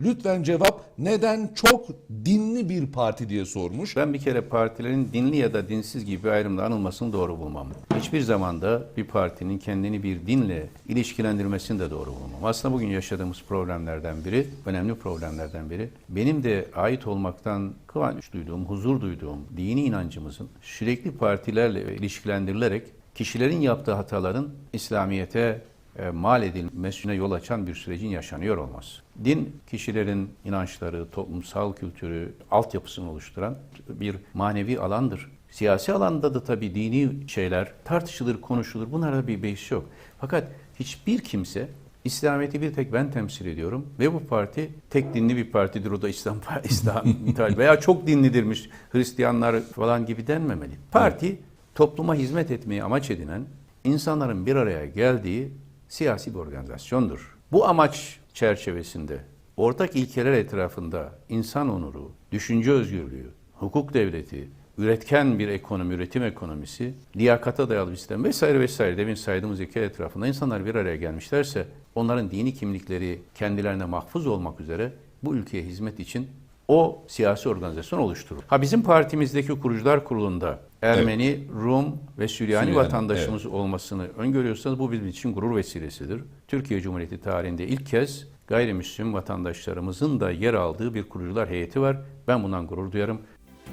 Lütfen cevap neden çok dinli bir parti diye sormuş. Ben bir kere partilerin dinli ya da dinsiz gibi bir ayrımda anılmasını doğru bulmam. Hiçbir zamanda bir partinin kendini bir dinle ilişkilendirmesini de doğru bulmam. Aslında bugün yaşadığımız problemlerden biri, önemli problemlerden biri, benim de ait olmaktan kıvanç duyduğum, huzur duyduğum dini inancımızın sürekli partilerle ilişkilendirilerek kişilerin yaptığı hataların İslamiyet'e e, mal edilmesine yol açan bir sürecin yaşanıyor olması. Din kişilerin inançları, toplumsal kültürü, altyapısını oluşturan bir manevi alandır. Siyasi alanda da tabii dini şeyler tartışılır, konuşulur. Bunlarda bir beis yok. Fakat hiçbir kimse İslamiyet'i bir tek ben temsil ediyorum ve bu parti tek dinli bir partidir. O da İslam İslam veya çok dinlidirmiş Hristiyanlar falan gibi denmemeli. Parti topluma hizmet etmeyi amaç edinen insanların bir araya geldiği siyasi bir organizasyondur. Bu amaç çerçevesinde ortak ilkeler etrafında insan onuru, düşünce özgürlüğü, hukuk devleti, üretken bir ekonomi, üretim ekonomisi, liyakata dayalı bir sistem vesaire vesaire demin saydığımız ilkeler etrafında insanlar bir araya gelmişlerse onların dini kimlikleri kendilerine mahfuz olmak üzere bu ülkeye hizmet için o siyasi organizasyon oluşturur. Ha bizim partimizdeki kurucular kurulunda Ermeni, Rum ve Süryani, Süryani, vatandaşımız olmasını öngörüyorsanız bu bizim için gurur vesilesidir. Türkiye Cumhuriyeti tarihinde ilk kez gayrimüslim vatandaşlarımızın da yer aldığı bir kurucular heyeti var. Ben bundan gurur duyarım.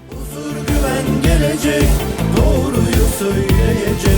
Huzur güven gelecek Doğruyu söyleyecek